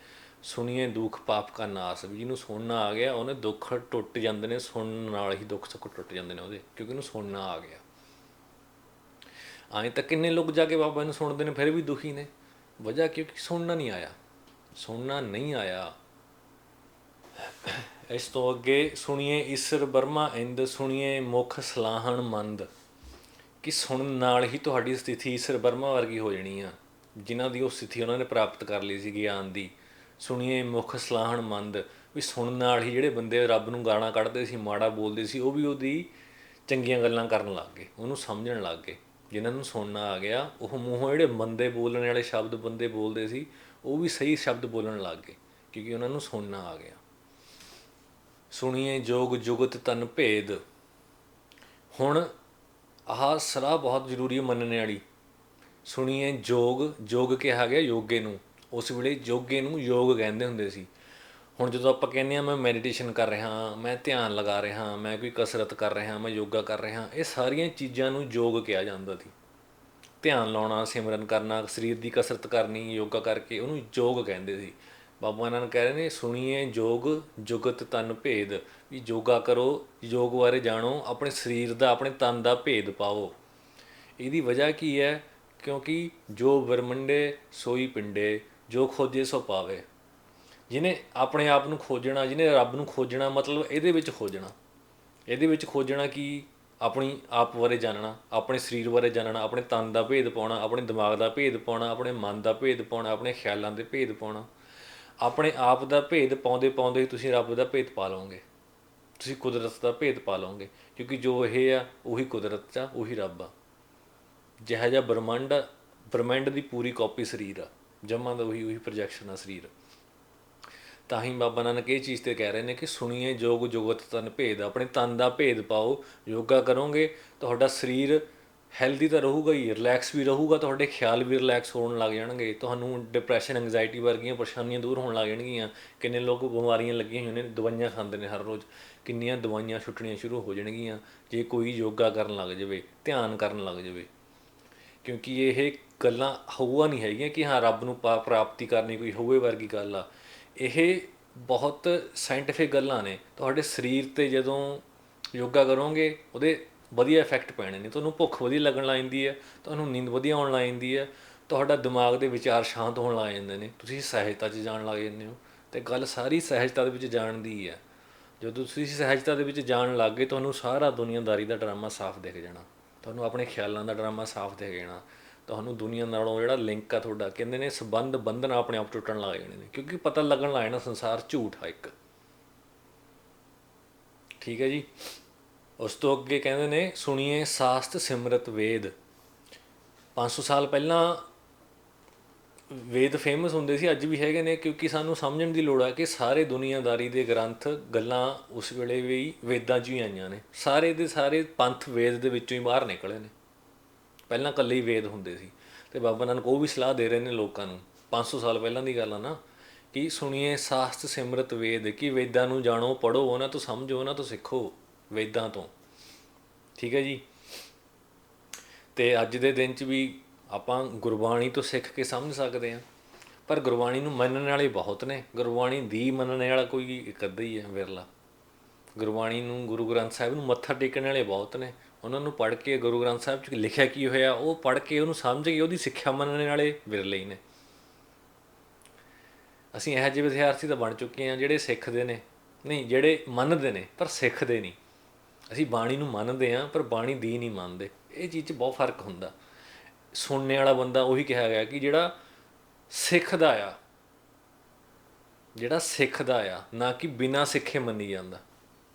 ਸੁਣੀਏ ਦੁੱਖ ਪਾਪ ਕਾ ਨਾਸ। ਵੀ ਜਿਹਨੂੰ ਸੁਣਨਾ ਆ ਗਿਆ, ਉਹਨੇ ਦੁੱਖ ਟੁੱਟ ਜਾਂਦੇ ਨੇ, ਸੁਣਨ ਨਾਲ ਹੀ ਦੁੱਖ ਸੁੱਖ ਟੁੱਟ ਜਾਂਦੇ ਨੇ ਉਹਦੇ, ਕਿਉਂਕਿ ਉਹਨੂੰ ਸੁਣਨਾ ਆ ਗਿਆ। ਆਏ ਤਾਂ ਕਿੰਨੇ ਲੋਕ ਜਾ ਕੇ ਬਾਬਾ ਨੂੰ ਸੁਣਦੇ ਨੇ, ਫਿਰ ਵੀ ਦੁਖੀ ਨੇ। ਵਜ੍ਹਾ ਕਿਉਂਕਿ ਸੁਣਨਾ ਨਹੀਂ ਆਇਆ। ਸੁਣਨਾ ਨਹੀਂ ਆਇਆ। ਇਸ ਤੋਂ ਅੱਗੇ ਸੁਣੀਏ ਈਸ਼ਰ ਬਰਮਾ ਇੰਦ, ਸੁਣੀਏ ਮੁਖ ਸਲਾਹਣ ਮੰਦ। ਕਿ ਸੁਣਨ ਨਾਲ ਹੀ ਤੁਹਾਡੀ ਸਥਿਤੀ ਈਸ਼ਰ ਬਰਮਾ ਵਰਗੀ ਹੋ ਜਾਣੀ ਆ। ਜਿਨ੍ਹਾਂ ਦੀ ਉਹ ਸਥਿਤੀ ਉਹਨਾਂ ਨੇ ਪ੍ਰਾਪਤ ਕਰ ਲਈ ਸੀ ਗਿਆਨ ਦੀ। ਸੁਣੀਏ ਮੁਖ ਸਲਾਹਣ ਮੰਦ, ਵੀ ਸੁਣਨ ਨਾਲ ਹੀ ਜਿਹੜੇ ਬੰਦੇ ਰੱਬ ਨੂੰ ਗਾਣਾ ਕੱਢਦੇ ਸੀ, ਮਾੜਾ ਬੋਲਦੇ ਸੀ, ਉਹ ਵੀ ਉਹਦੀ ਚੰਗੀਆਂ ਗੱਲਾਂ ਕਰਨ ਲੱਗ ਗਏ, ਉਹਨੂੰ ਸਮਝਣ ਲੱਗ ਗਏ। ਜਿਨ੍ਹਾਂ ਨੂੰ ਸੁਣਨਾ ਆ ਗਿਆ, ਉਹ ਮੂੰਹੋਂ ਜਿਹੜੇ ਮੰਦੇ ਬੋਲਣ ਵਾਲੇ ਸ਼ਬਦ ਬੰਦੇ ਬੋਲਦੇ ਸੀ, ਉਹ ਵੀ ਸਹੀ ਸ਼ਬਦ ਬੋਲਣ ਲੱਗ ਗਏ, ਕਿਉਂਕਿ ਉਹਨਾਂ ਨੂੰ ਸੁਣਨਾ ਆ ਗਿਆ। ਸੁਣੀਏ ਜੋਗ ਜੁਗਤ ਤਨ ਭੇਦ। ਹੁਣ ਆਹ ਸਲਾਹ ਬਹੁਤ ਜ਼ਰੂਰੀ ਹੈ ਮੰਨਣ ਵਾਲੀ। ਸੁਣੀਏ ਜੋਗ ਜੋਗ ਕਿਹਾ ਗਿਆ ਯੋਗੇ ਨੂੰ। ਉਸ ਵੇਲੇ ਯੋਗੇ ਨੂੰ ਯੋਗ ਕਹਿੰਦੇ ਹੁੰਦੇ ਸੀ। ਹੁਣ ਜਦੋਂ ਆਪਾਂ ਕਹਿੰਦੇ ਆ ਮੈਂ ਮੈਡੀਟੇਸ਼ਨ ਕਰ ਰਿਹਾ ਮੈਂ ਧਿਆਨ ਲਗਾ ਰਿਹਾ ਮੈਂ ਕੋਈ ਕਸਰਤ ਕਰ ਰਿਹਾ ਮੈਂ ਯੋਗਾ ਕਰ ਰਿਹਾ ਇਹ ਸਾਰੀਆਂ ਚੀਜ਼ਾਂ ਨੂੰ ਯੋਗ ਕਿਹਾ ਜਾਂਦਾ ਸੀ। ਧਿਆਨ ਲਾਉਣਾ, ਸਿਮਰਨ ਕਰਨਾ, ਸਰੀਰ ਦੀ ਕਸਰਤ ਕਰਨੀ, ਯੋਗਾ ਕਰਕੇ ਉਹਨੂੰ ਯੋਗ ਕਹਿੰਦੇ ਸੀ। ਬਾਬਾ ਨਾਨਕ ਕਹਿ ਰਹੇ ਨੇ, ਸੁਣੀਏ ਯੋਗ ਜੁਗਤ ਤਨ ਭੇਦ। ਵੀ ਯੋਗਾ ਕਰੋ, ਯੋਗ ਬਾਰੇ ਜਾਣੋ, ਆਪਣੇ ਸਰੀਰ ਦਾ, ਆਪਣੇ ਤਨ ਦਾ ਭੇਦ ਪਾਓ। ਇਹਦੀ ਵਜ੍ਹਾ ਕੀ ਹੈ? ਕਿਉਂਕਿ ਜੋ ਵਰਮੰਡੇ ਸੋਈ ਪਿੰਡੇ, ਜੋ ਖੋਜੇ ਸੋ ਪਾਵੇ। ਜਿਹਨੇ ਆਪਣੇ ਆਪ ਨੂੰ ਖੋਜਣਾ, ਜਿਹਨੇ ਰੱਬ ਨੂੰ ਖੋਜਣਾ, ਮਤਲਬ ਇਹਦੇ ਵਿੱਚ ਖੋਜਣਾ। ਇਹਦੇ ਵਿੱਚ ਖੋਜਣਾ ਕਿ? ਆਪਣੀ ਆਪ ਬਾਰੇ ਜਾਣਨਾ, ਆਪਣੇ ਸਰੀਰ ਬਾਰੇ ਜਾਣਨਾ, ਆਪਣੇ ਤਨ ਦਾ ਭੇਦ ਪਾਉਣਾ, ਆਪਣੇ ਦਿਮਾਗ ਦਾ ਭੇਦ ਪਾਉਣਾ, ਆਪਣੇ ਮਨ ਦਾ ਭੇਦ ਪਾਉਣਾ, ਆਪਣੇ ਖਿਆਲਾਂ ਦੇ ਭੇਦ ਪਾਉਣਾ। ਆਪਣੇ ਆਪ ਦਾ ਭੇਦ ਪਾਉਂਦੇ ਪਾਉਂਦੇ ਹੀ ਤੁਸੀਂ ਰੱਬ ਦਾ ਭੇਦ ਪਾ ਲਓਗੇ। ਤੁਸੀਂ ਕੁਦਰਤ ਦਾ ਭੇਦ ਪਾ ਲਓਗੇ, ਕਿਉਂਕਿ ਜੋ ਇਹ ਆ, ਉਹੀ ਕੁਦਰਤ ਆ, ਉਹੀ ਰੱਬ ਆ। ਜਿਹਾ ਜਿਹਾ ਬ੍ਰਹਮੰਡ ਬ੍ਰਹਮੰਡ ਦੀ ਪੂਰੀ ਕਾਪੀ ਸਰੀਰ ਆ, ਜਮਾਂ ਦਾ ਉਹੀ ਉਹੀ ਪ੍ਰੋਜੈਕਸ਼ਨ ਆ ਸਰੀਰ। ਤਾਂ ਹੀ ਬਾਬਾ ਨਾਨਕ ਇਹ ਚੀਜ਼ ਤੇ ਕਹਿ ਰਹੇ ਨੇ ਕਿ ਸੁਣੀਏ ਜੋਗ ਜੁਗਤ ਤਨ ਭੇਦ, ਆਪਣੇ ਤਨ ਦਾ ਭੇਦ ਪਾਓ, ਯੋਗਾ ਕਰੋਗੇ, ਤੁਹਾਡਾ ਸਰੀਰ ਹੈਲਦੀ ਤਾਂ ਰਹੂਗਾ ਹੀ ਰਿਲੈਕਸ ਵੀ ਰਹੂਗਾ, ਤੁਹਾਡੇ ਖਿਆਲ ਵੀ ਰਿਲੈਕਸ ਹੋਣ ਲੱਗ ਜਾਣਗੇ, ਤੁਹਾਨੂੰ ਡਿਪਰੈਸ਼ਨ ਐਂਗਜ਼ਾਇਟੀ ਵਰਗੀਆਂ ਪਰੇਸ਼ਾਨੀਆਂ ਦੂਰ ਹੋਣ ਲੱਗ ਜਾਣਗੀਆਂ, ਕਿੰਨੇ ਲੋਕ ਬਿਮਾਰੀਆਂ ਲੱਗੀਆਂ ਹੋਈਆਂ ਨੇ, ਦਵਾਈਆਂ ਖਾਂਦੇ ਨੇ ਹਰ ਰੋਜ਼, ਕਿੰਨੀਆਂ ਦਵਾਈਆਂ ਛੁੱਟਣੀਆਂ ਸ਼ੁਰੂ ਹੋ ਜਾਣਗੀਆਂ, ਜੇ ਕੋਈ ਯੋਗਾ ਕਰਨ ਲੱਗ ਜਾਵੇ, ਧਿਆਨ ਕਰਨ ਲੱਗ ਜਾਵੇ ਕਿਉਂਕਿ ਇਹ ਗੱਲਾਂ ਹਊਆ ਨਹੀਂ ਹੈਗੀਆਂ ਕਿ ਹਾਂ, ਰੱਬ ਨੂੰ ਪਾ- ਪ੍ਰਾਪਤੀ ਕਰਨੀ ਕੋਈ ਹਊਏ ਵਰਗੀ ਗੱਲ ਆ। ਇਹ ਬਹੁਤ ਸਾਇੰਟਿਫਿਕ ਗੱਲਾਂ ਨੇ। ਤੁਹਾਡੇ ਸਰੀਰ ਤੇ ਜਦੋਂ ਯੋਗਾ ਕਰੋਗੇ, ਉਹਦੇ ਵਧੀਆ ਇਫੈਕਟ ਪੈਣੇ ਨੇ। ਤੁਹਾਨੂੰ ਭੁੱਖ ਵਧੀਆ ਲੱਗਣ ਲੱਗ ਜਾਂਦੀ ਹੈ ਤੁਹਾਨੂੰ ਨੀਂਦ ਵਧੀਆ ਆਉਣ ਲੱਗ ਜਾਂਦੀ ਹੈ ਤੁਹਾਡਾ ਦਿਮਾਗ ਦੇ ਵਿਚਾਰ ਸ਼ਾਂਤ ਹੋਣ ਲੱਗ ਜਾਂਦੇ ਨੇ। ਤੁਸੀਂ ਸਹਿਜਤਾ 'ਚ ਜਾਣ ਲੱਗ ਜਾਂਦੇ ਹੋ। ਤੇ ਗੱਲ ਸਾਰੀ ਸਹਿਜਤਾ ਦੇ ਵਿੱਚ ਜਾਣ ਦੀ ਹੀ ਹੈ ਜਦੋਂ ਤੁਸੀਂ ਸਹਿਜਤਾ ਦੇ ਵਿੱਚ ਜਾਣ ਲੱਗ ਗਏ, ਤੁਹਾਨੂੰ ਸਾਰਾ ਦੁਨੀਆਦਾਰੀ ਦਾ ਡਰਾਮਾ ਸਾਫ਼ ਦਿਖ ਜਾਣਾ। ਤੁਹਾਨੂੰ ਆਪਣੇ ਖਿਆਲਾਂ ਦਾ ਡਰਾਮਾ ਸਾਫ਼ ਦਿਖ ਜਾਣਾ ਤੁਹਾਨੂੰ ਦੁਨੀਆ ਨਾਲੋਂ ਜਿਹੜਾ ਲਿੰਕ ਆ ਤੁਹਾਡਾ, ਕਹਿੰਦੇ ਨੇ ਸਬੰਧ ਬੰਧਨ ਆਪਣੇ ਆਪ ਟੁੱਟਣ ਲੱਗ ਜਾਣੇ ਨੇ, ਕਿਉਂਕਿ ਪਤਾ ਲੱਗਣ ਲੱਗ ਜਾਣਾ ਸੰਸਾਰ ਝੂਠ ਆ ਇੱਕ। ਠੀਕ ਹੈ ਜੀ? ਉਸ ਤੋਂ ਅੱਗੇ ਕਹਿੰਦੇ ਨੇ, ਸੁਣੀਏ ਸਾਸਤ ਸਿਮਰਤ ਵੇਦ। 500 ਸਾਲ ਪਹਿਲਾਂ ਵੇਦ ਫੇਮਸ ਹੁੰਦੇ ਸੀ, ਅੱਜ ਵੀ ਹੈਗੇ ਨੇ, ਕਿਉਂਕਿ ਸਾਨੂੰ ਸਮਝਣ ਦੀ ਲੋੜ ਆ ਕਿ ਸਾਰੇ ਦੁਨੀਆਦਾਰੀ ਦੇ ਗ੍ਰੰਥ ਗੱਲਾਂ ਉਸ ਵੇਲੇ ਵੀ ਵੇਦਾਂ 'ਚ ਹੀ ਆਈਆਂ ਨੇ। ਸਾਰੇ ਦੇ ਸਾਰੇ ਪੰਥ ਵੇਦ ਦੇ ਵਿੱਚੋਂ ਹੀ ਬਾਹਰ ਨਿਕਲੇ ਨੇ। ਪਹਿਲਾਂ ਇਕੱਲੇ ਹੀ ਵੇਦ ਹੁੰਦੇ ਸੀ। ਤੇ ਬਾਬਾ ਨਾਨਕ ਉਹ ਵੀ ਸਲਾਹ ਦੇ ਰਹੇ ਨੇ ਲੋਕਾਂ ਨੂੰ 500 ਸਾਲ ਪਹਿਲਾਂ ਦੀ ਗੱਲ ਆ ਨਾ, ਕਿ ਸੁਣੀਏ ਸਾਸਤ ਸਿਮਰਤ ਵੇਦ, ਕਿ ਵੇਦਾਂ ਨੂੰ ਜਾਣੋ ਪੜੋ ਉਹਨਾਂ ਤੋਂ ਸਮਝੋ, ਉਹਨਾਂ ਤੋਂ ਸਿੱਖੋ ਵੇਦਾਂ ਤੋਂ। ਠੀਕ ਹੈ ਜੀ? ਤੇ ਅੱਜ ਦੇ ਦਿਨ 'ਚ ਵੀ ਆਪਾਂ ਗੁਰਬਾਣੀ ਤੋਂ ਸਿੱਖ ਕੇ ਸਮਝ ਸਕਦੇ ਹਾਂ। ਪਰ ਗੁਰਬਾਣੀ ਨੂੰ ਮੰਨਣ ਵਾਲੇ ਬਹੁਤ ਨੇ। ਗੁਰਬਾਣੀ ਦੀ ਮੰਨਣ ਵਾਲਾ ਕੋਈ ਇੱਕ ਅੱਧਾ ਹੀ ਹੈ ਵਿਰਲਾ। ਗੁਰਬਾਣੀ ਨੂੰ ਗੁਰੂ ਗ੍ਰੰਥ ਸਾਹਿਬ ਨੂੰ ਮੱਥਾ ਟੇਕਣ ਵਾਲੇ ਬਹੁਤ ਨੇ। ਉਹਨਾਂ ਨੂੰ ਪੜ੍ਹ ਕੇ ਗੁਰੂ ਗ੍ਰੰਥ ਸਾਹਿਬ 'ਚ ਲਿਖਿਆ ਕੀ ਹੋਇਆ, ਉਹ ਪੜ੍ਹ ਕੇ ਉਹਨੂੰ ਸਮਝ ਕੇ ਉਹਦੀ ਸਿੱਖਿਆ ਮੰਨਣ ਵਾਲੇ ਵਿਰਲੇ ਹੀ ਨੇ। ਅਸੀਂ ਇਹੋ ਜਿਹੇ ਵਿਦਿਆਰਥੀ ਤਾਂ ਬਣ ਚੁੱਕੇ ਹਾਂ ਜਿਹੜੇ ਸਿੱਖਦੇ ਨੇ। ਨਹੀਂ, ਜਿਹੜੇ ਮੰਨਦੇ ਨੇ, ਪਰ ਸਿੱਖਦੇ ਨਹੀਂ। ਅਸੀਂ ਬਾਣੀ ਨੂੰ ਮੰਨਦੇ ਹਾਂ, ਪਰ ਬਾਣੀ ਦੀ ਨਹੀਂ ਮੰਨਦੇ। ਇਹ ਚੀਜ਼ 'ਚ ਬਹੁਤ ਫ਼ਰਕ ਹੁੰਦਾ। ਸੁਣਨੇ ਵਾਲਾ ਬੰਦਾ ਉਹੀ ਕਿਹਾ ਗਿਆ ਕਿ ਜਿਹੜਾ ਸਿੱਖਦਾ ਆ, ਜਿਹੜਾ ਸਿੱਖਦਾ ਆ, ਨਾ ਕਿ ਬਿਨਾਂ ਸਿੱਖੇ ਮੰਨੀ ਜਾਂਦਾ।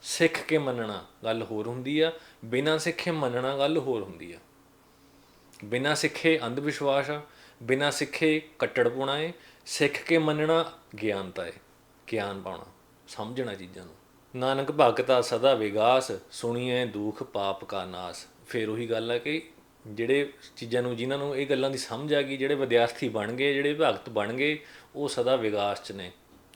ਸਿੱਖ ਕੇ ਮੰਨਣਾ ਗੱਲ ਹੋਰ ਹੁੰਦੀ ਆ, ਬਿਨਾਂ ਸਿੱਖੇ ਮੰਨਣਾ ਗੱਲ ਹੋਰ ਹੁੰਦੀ ਆ। ਬਿਨਾਂ ਸਿੱਖੇ ਅੰਧ ਵਿਸ਼ਵਾਸ ਆ, ਬਿਨਾਂ ਸਿੱਖੇ ਕੱਟੜਪੁਣਾ ਏ, ਸਿੱਖ ਕੇ ਮੰਨਣਾ ਗਿਆਨਤਾ ਏ, ਗਿਆਨ ਪਾਉਣਾ, ਸਮਝਣਾ ਚੀਜ਼ਾਂ ਨੂੰ। ਨਾਨਕ ਭਗਤਾ ਸਦਾ ਵਿਗਾਸ ਸੁਣੀਏ ਦੁਖ ਪਾਪ ਕਾ ਨਾਸ। ਫਿਰ ਉਹੀ ਗੱਲ ਆ ਕਿ ਜਿਹੜੇ ਚੀਜ਼ਾਂ ਨੂੰ, ਜਿਨ੍ਹਾਂ ਨੂੰ ਇਹ ਗੱਲਾਂ ਦੀ ਸਮਝ ਆ ਗਈ, ਜਿਹੜੇ ਵਿਦਿਆਰਥੀ ਬਣ ਗਏ, ਜਿਹੜੇ ਭਗਤ ਬਣ ਗਏ, ਉਹ ਸਦਾ ਵਿਕਾਸ 'ਚ ਨੇ।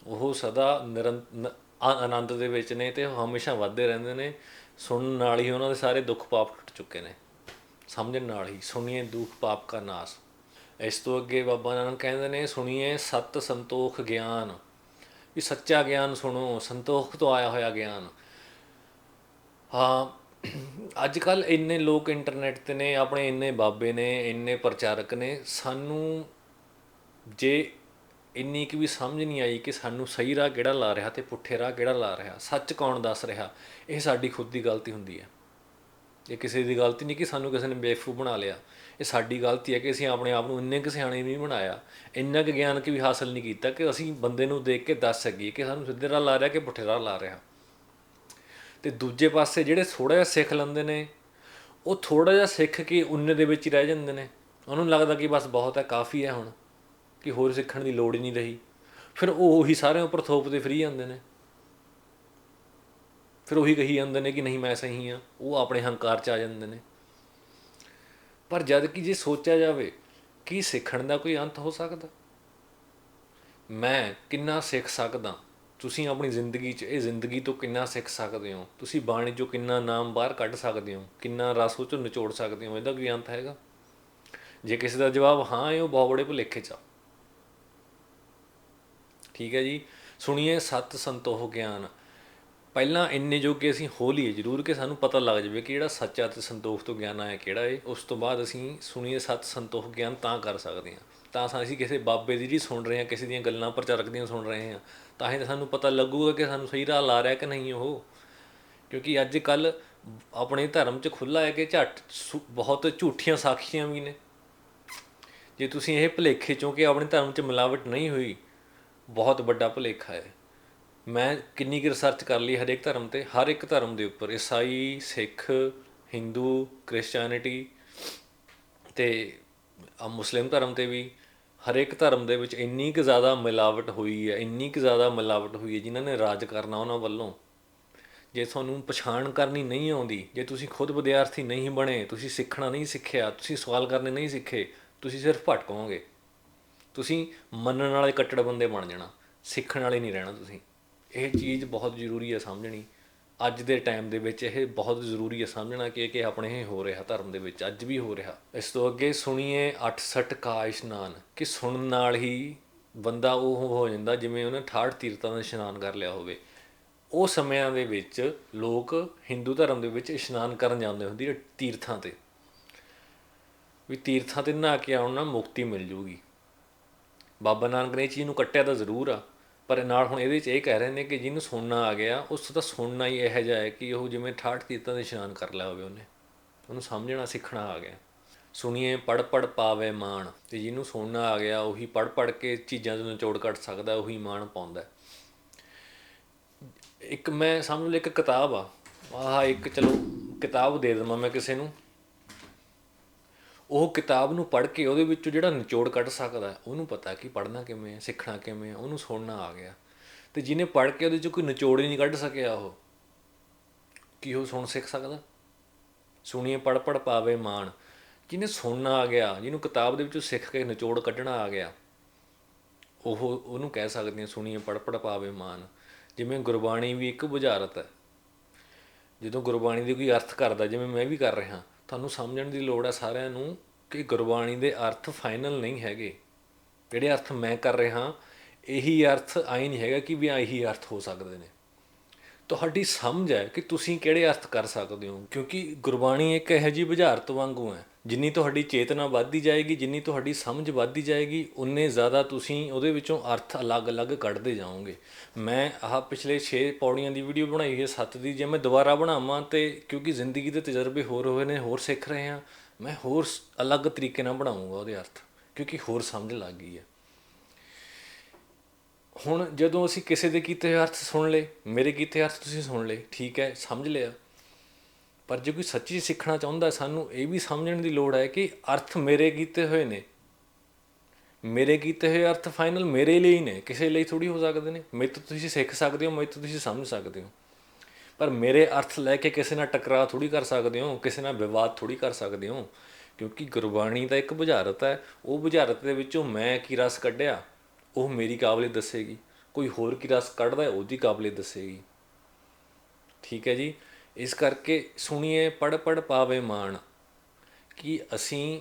ਉਹ ਸਦਾ ਨਿਰੰਤ ਆਨੰਦ ਦੇ ਵਿੱਚ ਨੇ ਤੇ ਉਹ ਹਮੇਸ਼ਾ ਵੱਧਦੇ ਰਹਿੰਦੇ ਨੇ। ਸੁਣਨ ਨਾਲ ਹੀ ਉਹਨਾਂ ਦੇ ਸਾਰੇ ਦੁੱਖ ਪਾਪ ਟੁੱਟ ਚੁੱਕੇ ਨੇ। ਸਮਝਣ ਨਾਲ ਹੀ। ਸੁਣੀਏ ਦੁੱਖ ਪਾਪ ਕਾ ਨਾਸ। ਇਸ ਤੋਂ ਅੱਗੇ ਬਾਬਾ ਨਾਨਕ ਕਹਿੰਦੇ ਨੇ, ਸੁਣੀਏ ਸਤ ਸੰਤੋਖ ਗਿਆਨ। ਵੀ ਸੱਚਾ ਗਿਆਨ ਸੁਣੋ, ਸੰਤੋਖ ਤੋਂ ਆਇਆ ਹੋਇਆ ਗਿਆਨ। ਹਾਂ ਅੱਜ ਕੱਲ ਇੰਨੇ ਲੋਕ ਇੰਟਰਨੈਟ ਤੇ ਨੇ, ਆਪਣੇ ਇੰਨੇ ਬਾਬੇ ਨੇ, ਇੰਨੇ ਪ੍ਰਚਾਰਕ ਨੇ, ਸਾਨੂੰ ਜੇ ਇੰਨੀ ਕਿ ਵੀ ਸਮਝ ਨਹੀਂ ਆਈ ਕਿ ਸਾਨੂੰ ਸਹੀ ਰਾਹ ਕਿਹੜਾ ਲਾ ਰਿਹਾ ਤੇ ਪੁੱਠੇ ਰਾਹ ਕਿਹੜਾ ਲਾ ਰਿਹਾ, ਸੱਚ ਕੌਣ ਦੱਸ ਰਿਹਾ, ਇਹ ਸਾਡੀ ਖੁਦ ਦੀ ਗਲਤੀ ਹੁੰਦੀ ਹੈ। ਇਹ ਕਿਸੇ ਦੀ ਗਲਤੀ ਨਹੀਂ ਕਿ ਸਾਨੂੰ ਕਿਸੇ ਨੇ ਬੇਵਕੂਫ ਬਣਾ ਲਿਆ। ਇਹ ਸਾਡੀ ਗਲਤੀ ਹੈ ਕਿ ਅਸੀਂ ਆਪਣੇ ਆਪ ਨੂੰ ਇੰਨੇ ਕੁ ਸਿਆਣੇ ਨਹੀਂ ਬਣਾਇਆ, ਇੰਨਾ ਕੁ ਗਿਆਨ ਕਿ ਵੀ ਹਾਸਲ ਨਹੀਂ ਕੀਤਾ ਕਿ ਅਸੀਂ ਬੰਦੇ ਨੂੰ ਦੇਖ ਕੇ ਦੱਸ ਸਕੀਏ ਕਿ ਸਾਨੂੰ ਸਿੱਧੇ ਰਾਹ ਲਾ ਰਿਹਾ ਕਿ ਪੁੱਠੇ ਰਾਹ ਲਾ ਰਿਹਾ। ਤੇ ਦੂਜੇ ਪਾਸੇ ਜਿਹੜੇ ਥੋੜਾ ਜਿਹਾ ਸਿੱਖ ਲੈਂਦੇ ਨੇ, ਉਹ ਥੋੜਾ ਜਿਹਾ ਸਿੱਖ ਕੇ ਉਨੇ ਦੇ ਵਿੱਚ ਹੀ ਰਹਿ ਜਾਂਦੇ ਨੇ। ਉਹਨਾਂ ਨੂੰ ਲੱਗਦਾ ਕਿ ਬਸ ਬਹੁਤ ਹੈ, ਕਾਫੀ ਹੈ ਹੁਣ, ਕਿ ਹੋਰ ਸਿੱਖਣ ਦੀ ਲੋੜ ਹੀ ਨਹੀਂ ਰਹੀ। ਫਿਰ ਉਹ ਉਹੀ ਸਾਰਿਆਂ ਉੱਪਰ ਥੋਪਦੇ ਫਰੀ ਜਾਂਦੇ ਨੇ। ਫਿਰ ਉਹੀ ਕਹੀ ਜਾਂਦੇ ਨੇ ਕਿ ਨਹੀਂ, ਮੈਂ ਸਹੀ ਹਾਂ, ਉਹ ਆਪਣੇ ਹੰਕਾਰ 'ਚ ਆ ਜਾਂਦੇ ਨੇ। ਪਰ ਜਦ ਕਿ ਜੇ ਸੋਚਿਆ ਜਾਵੇ, ਕਿ ਸਿੱਖਣ ਦਾ ਕੋਈ ਅੰਤ ਹੋ ਸਕਦਾ? ਮੈਂ ਕਿੰਨਾ ਸਿੱਖ ਸਕਦਾ? ਤੁਸੀਂ ਆਪਣੀ ਜ਼ਿੰਦਗੀ 'ਚ, ਇਹ ਜ਼ਿੰਦਗੀ ਤੋਂ ਕਿੰਨਾ ਸਿੱਖ ਸਕਦੇ ਹੋ? ਤੁਸੀਂ ਬਾਣੀ 'ਚੋਂ ਕਿੰਨਾ ਨਾਮ ਬਾਹਰ ਕੱਢ ਸਕਦੇ ਹੋ? ਕਿੰਨਾ ਰਸ ਉਹ 'ਚੋਂ ਨਿਚੋੜ ਸਕਦੇ ਹੋ? ਇਹਦਾ ਕੋਈ ਅੰਤ ਹੈਗਾ? ਜੇ ਕਿਸੇ ਦਾ ਜਵਾਬ, ਹਾਂ ਹੈ ਉਹ ਬਹੁਤ ਬੜੇ ਭੁਲੇਖੇ 'ਚ ਆ। ਠੀਕ ਹੈ ਜੀ? ਸੁਣੀਏ ਸਤ ਸੰਤੋਖ ਗਿਆਨ। ਪਹਿਲਾਂ ਇੰਨੇ ਜੋਗੇ ਅਸੀਂ ਹੋ ਲਈਏ ਜ਼ਰੂਰ ਕਿ ਸਾਨੂੰ ਪਤਾ ਲੱਗ ਜਾਵੇ ਕਿ ਜਿਹੜਾ ਸੱਚਾ ਤੇ ਸੰਤੋਖ ਤੋਂ ਗਿਆਨ ਆਇਆ ਕਿਹੜਾ ਹੈ। ਉਸ ਤੋਂ ਬਾਅਦ ਅਸੀਂ ਸੁਣੀਏ ਸਤ ਸੰਤੋਖ ਗਿਆਨ ਤਾਂ ਕਰ ਸਕਦੇ ਹਾਂ। ਤਾਂ ਅਸੀਂ ਕਿਸੇ ਬਾਬੇ ਦੀ ਜੀ ਸੁਣ ਰਹੇ ਹਾਂ, ਕਿਸੇ ਦੀਆਂ ਗੱਲਾਂ ਪ੍ਰਚਾਰਕ ਦੀਆਂ ਸੁਣ ਰਹੇ ਹਾਂ। ਤਾਂ ਹੀ ਤਾਂ ਸਾਨੂੰ ਪਤਾ ਲੱਗੂਗਾ ਕਿ ਸਾਨੂੰ ਸਹੀ ਰਾਹ ਲਾ ਰਿਹਾ ਕਿ ਨਹੀਂ ਉਹ। ਕਿਉਂਕਿ ਅੱਜ ਕੱਲ ਆਪਣੇ ਧਰਮ 'ਚ ਖੁੱਲਾ ਹੈ ਕਿ ਝੱਟ ਬਹੁਤ ਝੂਠੀਆਂ ਸਾਖੀਆਂ ਵੀ ਨੇ। ਜੇ ਤੁਸੀਂ ਇਹ ਭਲੇਖੇ ਚੋਂ ਕਿ ਆਪਣੇ ਧਰਮ 'ਚ ਮਿਲਾਵਟ ਨਹੀਂ ਹੋਈ, ਬਹੁਤ ਵੱਡਾ ਭਲੇਖਾ ਹੈ। ਮੈਂ ਕਿੰਨੀ ਕੁ ਰਿਸਰਚ ਕਰ ਲਈ ਹਰੇਕ ਧਰਮ ਤੇ, ਹਰ ਇੱਕ ਧਰਮ ਦੇ ਉੱਪਰ, ਈਸਾਈ, ਸਿੱਖ, ਹਿੰਦੂ, ਕ੍ਰਿਸਚੀਅਨਿਟੀ ਤੇ ਮੁਸਲਿਮ ਧਰਮ ਤੇ ਵੀ। ਹਰੇਕ ਧਰਮ ਦੇ ਵਿੱਚ ਇੰਨੀ ਕੁ ਜ਼ਿਆਦਾ ਮਿਲਾਵਟ ਹੋਈ ਹੈ, ਇੰਨੀ ਕੁ ਜ਼ਿਆਦਾ ਮਿਲਾਵਟ ਹੋਈ ਹੈ ਜਿਨ੍ਹਾਂ ਨੇ ਰਾਜ ਕਰਨਾ ਉਹਨਾਂ ਵੱਲੋਂ। ਜੇ ਤੁਹਾਨੂੰ ਪਛਾਣ ਕਰਨੀ ਨਹੀਂ ਆਉਂਦੀ, ਜੇ ਤੁਸੀਂ ਖੁਦ ਵਿਦਿਆਰਥੀ ਨਹੀਂ ਬਣੇ, ਤੁਸੀਂ ਸਿੱਖਣਾ ਨਹੀਂ ਸਿੱਖਿਆ, ਤੁਸੀਂ ਸਵਾਲ ਕਰਨੇ ਨਹੀਂ ਸਿੱਖੇ, ਤੁਸੀਂ ਸਿਰਫ ਭਟਕੋਗੇ ਤੁਸੀਂ ਮੰਨਣ ਵਾਲੇ ਕੱਟੜ ਬੰਦੇ ਬਣ ਜਾਣਾ, ਸਿੱਖਣ ਵਾਲੇ ਨਹੀਂ ਰਹਿਣਾ ਤੁਸੀਂ। ਇਹ ਚੀਜ਼ ਬਹੁਤ ਜ਼ਰੂਰੀ ਹੈ ਸਮਝਣੀ। ਅੱਜ ਦੇ ਟਾਈਮ ਦੇ ਵਿੱਚ ਇਹ ਬਹੁਤ ਜ਼ਰੂਰੀ ਹੈ ਸਮਝਣਾ ਕਿ ਕਿ ਆਪਣੇ ਹੀ ਹੋ ਰਿਹਾ, ਧਰਮ ਦੇ ਵਿੱਚ ਅੱਜ ਵੀ ਹੋ ਰਿਹਾ। ਇਸ ਤੋਂ ਅੱਗੇ ਸੁਣੀਏ 68 ਕਾ ਇਸ਼ਨਾਨ, ਕਿ ਸੁਣਨ ਨਾਲ ਹੀ ਬੰਦਾ ਉਹ ਹੋ ਜਾਂਦਾ ਜਿਵੇਂ ਉਹਨੇ 68 ਤੀਰਥਾਂ ਦਾ ਇਸ਼ਨਾਨ ਕਰ ਲਿਆ ਹੋਵੇ। ਉਹ ਸਮਿਆਂ ਦੇ ਵਿੱਚ ਲੋਕ ਹਿੰਦੂ ਧਰਮ ਦੇ ਵਿੱਚ ਇਸ਼ਨਾਨ ਕਰਨ ਜਾਂਦੇ ਹੁੰਦੇ ਤੀਰਥਾਂ ਤੇ। ਵੀ ਤੀਰਥਾਂ ਤੇ ਨਹਾ ਕੇ ਆਉਣ ਨਾਲ ਮੁਕਤੀ ਮਿਲ ਜੂਗੀ। ਬਾਬਾ ਨਾਨਕ ਨੇ ਚੀਜ਼ ਨੂੰ ਕੱਟਿਆ ਤਾਂ ਜ਼ਰੂਰ ਆ। ਪਰ ਨਾਲ ਹੁਣ ਇਹਦੇ 'ਚ ਇਹ ਕਹਿ ਰਹੇ ਨੇ ਕਿ ਜਿਹਨੂੰ ਸੁਣਨਾ ਆ ਗਿਆ, ਉਸ ਦਾ ਸੁਣਨਾ ਹੀ ਇਹੋ ਜਿਹਾ ਹੈ ਕਿ ਉਹ ਜਿਵੇਂ ਠਾਠ ਤੀਰਥਾਂ ਦੇ ਇਸ਼ਨਾਨ ਕਰ ਲਿਆ ਹੋਵੇ ਉਹਨੇ। ਉਹਨੂੰ ਸਮਝਣਾ, ਸਿੱਖਣਾ ਆ ਗਿਆ। ਸੁਣੀਏ ਪੜ ਪੜ ਪਾਵੇ ਮਾਣ। ਤੇ ਜਿਹਨੂੰ ਸੁਣਨਾ ਆ ਗਿਆ, ਉਹੀ ਪੜ ਪੜ ਕੇ ਚੀਜ਼ਾਂ ਤੋਂ ਨਿਚੋੜ ਕੱਢ ਸਕਦਾ, ਉਹੀ ਮਾਣ ਪਾਉਂਦਾ। ਇੱਕ ਮੈਂ ਸਮਝ ਲਿਆ ਇੱਕ ਕਿਤਾਬ ਆ। ਆਹ ਇੱਕ, ਚਲੋ, ਕਿਤਾਬ ਦੇ ਦੇਵਾਂ ਮੈਂ ਕਿਸੇ ਨੂੰ। ਉਹ ਕਿਤਾਬ ਨੂੰ ਪੜ੍ਹ ਕੇ ਉਹਦੇ ਵਿੱਚੋਂ ਜਿਹੜਾ ਨਿਚੋੜ ਕੱਢ ਸਕਦਾ, ਉਹਨੂੰ ਪਤਾ ਕਿ ਪੜ੍ਹਨਾ ਕਿਵੇਂ ਹੈ, ਸਿੱਖਣਾ ਕਿਵੇਂ ਹੈ, ਉਹਨੂੰ ਸੁਣਨਾ ਆ ਗਿਆ। ਤੇ ਜਿਹਨੇ ਪੜ੍ਹ ਕੇ ਉਹਦੇ ਚੋਂ ਕੋਈ ਨਿਚੋੜ ਹੀ ਨਹੀਂ ਕੱਢ ਸਕਿਆ ਉਹ, ਕੀ ਉਹ ਸੁਣ ਸਿੱਖ ਸਕਦਾ? ਸੁਣੀਏ ਪੜ ਪੜ ਪਾਵੇ ਮਾਣ। ਜਿਹਨੇ ਸੁਣਨਾ ਆ ਗਿਆ, ਜਿਹਨੂੰ ਕਿਤਾਬ ਦੇ ਵਿੱਚੋਂ ਸਿੱਖ ਕੇ ਨਿਚੋੜ ਕੱਢਣਾ ਆ ਗਿਆ, ਉਹ ਉਹਨੂੰ ਕਹਿ ਸਕਦੇ ਹਾਂ, ਸੁਣੀਏ ਪੜ ਪੜ ਪਾਵੇ ਮਾਣ। ਜਿਵੇਂ ਗੁਰਬਾਣੀ ਵੀ ਇੱਕ ਬੁਝਾਰਤ ਹੈ। ਜਦੋਂ ਗੁਰਬਾਣੀ ਦੀ ਕੋਈ ਅਰਥ ਕਰਦਾ, ਜਿਵੇਂ ਮੈਂ ਵੀ ਕਰ ਰਿਹਾ ਤੁਹਾਨੂੰ ਸਮਝਣ ਦੀ ਲੋੜ ਹੈ ਸਾਰਿਆਂ ਨੂੰ ਕਿ ਗੁਰਬਾਣੀ ਦੇ ਅਰਥ ਫਾਈਨਲ ਨਹੀਂ ਹੈਗੇ। ਜਿਹੜੇ ਅਰਥ ਮੈਂ ਕਰ ਰਿਹਾ, ਇਹੀ ਅਰਥ ਆਈ ਨਹੀਂ ਹੈਗਾ ਕਿ ਵੀ ਇਹੀ ਅਰਥ ਹੋ ਸਕਦੇ ਨੇ। ਤੁਹਾਡੀ ਸਮਝ ਹੈ ਕਿ ਤੁਸੀਂ ਕਿਹੜੇ ਅਰਥ ਕਰ ਸਕਦੇ ਹੋ, ਕਿਉਂਕਿ ਗੁਰਬਾਣੀ ਇੱਕ ਇਹੋ ਜਿਹੀ ਬੁਝਾਰਤ ਵਾਂਗੂ ਹੈ। ਜਿੰਨੀ ਤੁਹਾਡੀ ਚੇਤਨਾ ਵੱਧਦੀ ਜਾਏਗੀ, ਜਿੰਨੀ ਤੁਹਾਡੀ ਸਮਝ ਵੱਧਦੀ ਜਾਏਗੀ, ਉਨੇ ਜ਼ਿਆਦਾ ਤੁਸੀਂ ਉਹਦੇ ਵਿੱਚੋਂ ਅਰਥ ਅਲੱਗ-ਅਲੱਗ ਕੱਢਦੇ ਜਾਓਗੇ। ਮੈਂ ਆਹ ਪਿਛਲੇ 6 ਪੌੜੀਆਂ ਦੀ ਵੀਡੀਓ ਬਣਾਈ ਹੈ 7 ਦੀ। ਜੇ ਮੈਂ ਦੁਬਾਰਾ ਬਣਾਵਾਂ ਤੇ ਕਿਉਂਕਿ ਜ਼ਿੰਦਗੀ ਦੇ ਤਜਰਬੇ ਹੋਰ ਹੋਏ ਨੇ, ਹੋਰ ਸਿੱਖ ਰਹੇ ਹਾਂ, ਮੈਂ ਹੋਰ ਅਲੱਗ ਤਰੀਕੇ ਨਾਲ ਬਣਾਉਂਗਾ ਉਹਦੇ ਅਰਥ, ਕਿਉਂਕਿ ਹੋਰ ਸਮਝ ਲੱਗ ਗਈ ਹੈ। ਹੁਣ ਜਦੋਂ ਅਸੀਂ ਕਿਸੇ ਦੇ ਕੀਤੇ ਅਰਥ ਸੁਣ ਲਏ, ਮੇਰੇ ਕੀਤੇ ਅਰਥ ਤੁਸੀਂ ਸੁਣ ਲਏ, ਠੀਕ ਹੈ, ਸਮਝ ਲਿਆ। ਪਰ ਜੇ ਕੋਈ ਸੱਚੀ ਸਿੱਖਣਾ ਚਾਹੁੰਦਾ ਸਾਨੂੰ ਇਹ ਵੀ ਸਮਝਣ ਦੀ ਲੋੜ ਹੈ ਕਿ ਅਰਥ ਮੇਰੇ ਕੀਤੇ ਹੋਏ ਨੇ। ਮੇਰੇ ਕੀਤੇ ਹੋਏ ਅਰਥ ਫਾਈਨਲ ਮੇਰੇ ਲਈ ਨੇ। ਕਿਸੇ ਲਈ ਥੋੜੀ ਹੋ ਸਕਦੇ ਨੇ। ਮੇਰੇ ਤੋਂ ਤੁਸੀਂ ਸਿੱਖ ਸਕਦੇ ਹੋ, ਮੇਰੇ ਤੋਂ ਤੁਸੀਂ ਸਮਝ ਸਕਦੇ ਹੋ। ਪਰ ਮੇਰੇ ਅਰਥ ਲੈ ਕੇ ਕਿਸੇ ਨਾਲ ਟਕਰਾਅ ਥੋੜੀ ਕਰ ਸਕਦੇ ਹੋ, ਕਿਸੇ ਨਾਲ ਵਿਵਾਦ ਥੋੜੀ ਕਰ ਸਕਦੇ ਹੋ। ਕਿਉਂਕਿ ਗੁਰਬਾਣੀ ਦਾ ਇੱਕ ਬੁਝਾਰਤ ਹੈ। ਉਹ ਬੁਝਾਰਤ ਦੇ ਵਿੱਚੋਂ ਮੈਂ ਕੀ ਰਸ ਕੱਢਿਆ? ਉਹ ਮੇਰੀ ਕਾਬਲੀਅਤ ਦੱਸੇਗੀ। ਕੋਈ ਹੋਰ ਕੀ ਰਸ ਕੱਢਦਾ ਹੈ, ਉਹਦੀ ਕਾਬਲੀਅਤ ਦੱਸੇਗੀ। ਠੀਕ ਹੈ ਜੀ? ਇਸ ਕਰਕੇ ਸੁਣੀਏ ਪੜ ਪੜ ਪਾਵੇ ਮਾਣ, ਕਿ ਅਸੀਂ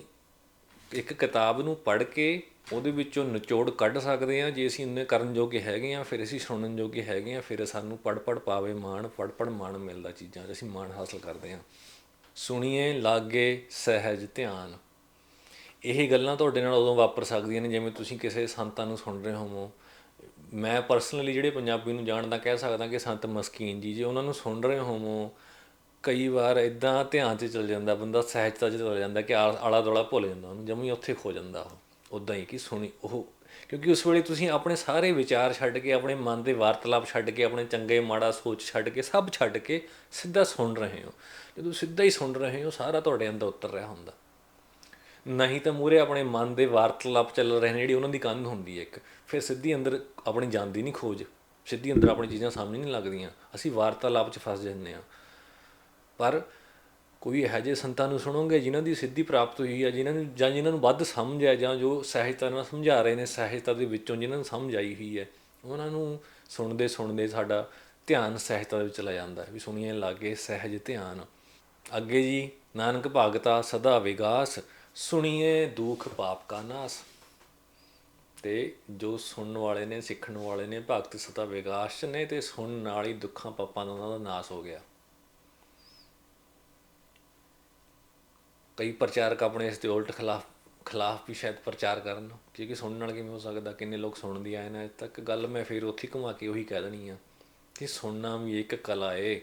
ਇੱਕ ਕਿਤਾਬ ਨੂੰ ਪੜ੍ਹ ਕੇ ਉਹਦੇ ਵਿੱਚੋਂ ਨਿਚੋੜ ਕੱਢ ਸਕਦੇ ਹਾਂ। ਜੇ ਅਸੀਂ ਇੰਨੇ ਕਰਨ ਜੋਗੇ ਹੈਗੇ ਹਾਂ, ਫਿਰ ਅਸੀਂ ਸੁਣਨ ਜੋਗੇ ਹੈਗੇ ਹਾਂ, ਫਿਰ ਸਾਨੂੰ ਪੜ ਪੜ ਪਾਵੇ ਮਾਣ ਪੜ ਪੜ ਮਾਣ ਮਿਲਦਾ ਚੀਜ਼ਾਂ 'ਚ, ਅਸੀਂ ਮਾਣ ਹਾਸਲ ਕਰਦੇ ਹਾਂ। ਸੁਣੀਏ, ਲਾਗੇ ਸਹਿਜ ਧਿਆਨ। ਇਹ ਗੱਲਾਂ ਤੁਹਾਡੇ ਨਾਲ ਉਦੋਂ ਵਾਪਰ ਸਕਦੀਆਂ ਨੇ, ਜਿਵੇਂ ਤੁਸੀਂ ਕਿਸੇ ਸੰਤਾਂ ਨੂੰ ਸੁਣ ਰਹੇ ਹੋਵੋ। ਮੈਂ ਪਰਸਨਲੀ ਜਿਹੜੇ ਪੰਜਾਬੀ ਨੂੰ ਜਾਣਦਾ, ਕਹਿ ਸਕਦਾ ਕਿ ਸੰਤ ਮਸਕੀਨ ਜੀ, ਜੇ ਉਹਨਾਂ ਨੂੰ ਸੁਣ ਰਹੇ ਹੋਵੋ ਕਈ ਵਾਰ ਇਦਾਂ ਧਿਆਨ 'ਚ ਚਲ ਜਾਂਦਾ, ਬੰਦਾ ਸਹਿਜਤਾ 'ਚ ਚਲ ਜਾਂਦਾ ਕਿ ਆਲਾ ਆਲਾ ਦੁਆਲਾ ਭੁੱਲ ਜਾਂਦਾ, ਉਹਨੂੰ ਜਮੀ ਉੱਥੇ ਖੋ ਜਾਂਦਾ ਉਹ ਉਦਾਂ ਹੀ ਕਿ ਸੁਣੀ ਉਹ। ਕਿਉਂਕਿ ਉਸ ਵੇਲੇ ਤੁਸੀਂ ਆਪਣੇ ਸਾਰੇ ਵਿਚਾਰ ਛੱਡ ਕੇ, ਆਪਣੇ ਮਨ ਦੇ ਵਾਰਤਾਲਾਪ ਛੱਡ ਕੇ, ਆਪਣੇ ਚੰਗੇ, ਮਾੜਾ ਸੋਚ ਛੱਡ ਕੇ, ਸਭ ਛੱਡ ਕੇ ਸਿੱਧਾ ਸੁਣ ਰਹੇ ਹੋ। ਜਦੋਂ ਸਿੱਧਾ ਹੀ ਸੁਣ ਰਹੇ ਹੋ, ਸਾਰਾ ਤੁਹਾਡੇ ਅੰਦਰ ਉਤਰ ਰਿਹਾ ਹੁੰਦਾ। ਨਹੀਂ ਤਾਂ ਮੂਰੇ ਆਪਣੇ ਮਨ ਦੇ ਵਾਰਤਾਲਾਪ ਚੱਲ ਰਹੇ ਨੇ, ਜਿਹੜੀ ਉਹਨਾਂ ਦੀ ਕੰਧ ਹੁੰਦੀ ਹੈ ਇੱਕ, ਫਿਰ ਸਿੱਧੀ ਅੰਦਰ ਆਪਣੀ ਜਾਂਦੀ ਨਹੀਂ ਖੋਜ, ਸਿੱਧੀ ਅੰਦਰ ਆਪਣੀ ਚੀਜ਼ਾਂ ਸਮਝ ਨਹੀਂ ਲੱਗਦੀਆਂ। ਅਸੀਂ ਵਾਰਤਾਲਾਪ 'ਚ ਫਸ ਜਾਂਦੇ ਹਾਂ। ਪਰ ਕੋਈ ਇਹੋ ਜਿਹੇ ਸੰਤਾਂ ਨੂੰ ਸੁਣੋਗੇ ਜਿਨ੍ਹਾਂ ਦੀ ਸਿੱਧੀ ਪ੍ਰਾਪਤ ਹੋਈ ਹੈ, ਜਿਨ੍ਹਾਂ ਨੂੰ ਜਾਂ ਜਿਨ੍ਹਾਂ ਨੂੰ ਵੱਧ ਸਮਝ ਹੈ ਜਾਂ ਜੋ ਸਹਿਜਤਾ ਨਾਲ ਸਮਝਾ ਰਹੇ ਨੇ, ਸਹਿਜਤਾ ਦੇ ਵਿੱਚੋਂ ਜਿਨ੍ਹਾਂ ਨੂੰ ਸਮਝ ਆਈ ਹੋਈ ਹੈ, ਉਹਨਾਂ ਨੂੰ ਸੁਣਦੇ ਸੁਣਦੇ ਸਾਡਾ ਧਿਆਨ ਸਹਿਜਤਾ ਵਿੱਚ ਚਲਾ ਜਾਂਦਾ ਹੈ, ਵੀ ਸੁਣੀਏ ਲਾਗੇ ਸਹਿਜ ਧਿਆਨ। ਅੱਗੇ ਜੀ, ਨਾਨਕ ਭਗਤਾ ਸਦਾ ਵਿਗਾਸ, ਸੁਣੀਏ ਦੁਖ ਪਾਪ ਕਾ ਨਾਸ। ਤੇ ਜੋ ਸੁਣਨ ਵਾਲੇ ਨੇ, ਸਿੱਖਣ ਵਾਲੇ ਨੇ, ਭਗਤ ਸਦਾ ਵਿਗਾਸ 'ਚ ਨੇ, ਤੇ ਸੁਣਨ ਨਾਲ ਹੀ ਦੁੱਖਾਂ ਪਾਪਾਂ ਦਾ ਉਹਨਾਂ ਦਾ ਨਾਸ ਹੋ ਗਿਆ। ਕਈ ਪ੍ਰਚਾਰਕ ਆਪਣੇ ਇਸ ਦੇ ਉਲਟ ਖਿਲਾਫ ਖਿਲਾਫ ਵੀ ਸ਼ਾਇਦ ਪ੍ਰਚਾਰ ਕਰਨ, ਕਿਉਂਕਿ ਸੁਣਨ ਨਾਲ ਕਿਵੇਂ ਹੋ ਸਕਦਾ, ਕਿੰਨੇ ਲੋਕ ਸੁਣਦੇ ਆਏ ਨੇ, ਅੱਜ ਤੱਕ ਗੱਲ ਮੈਂ ਫਿਰ ਉੱਥੇ ਹੀ ਘੁਮਾ ਕੇ ਉਹੀ ਕਹਿ ਦੇਣੀ ਆ ਕਿ ਸੁਣਨਾ ਵੀ ਇੱਕ ਕਲਾ ਏ।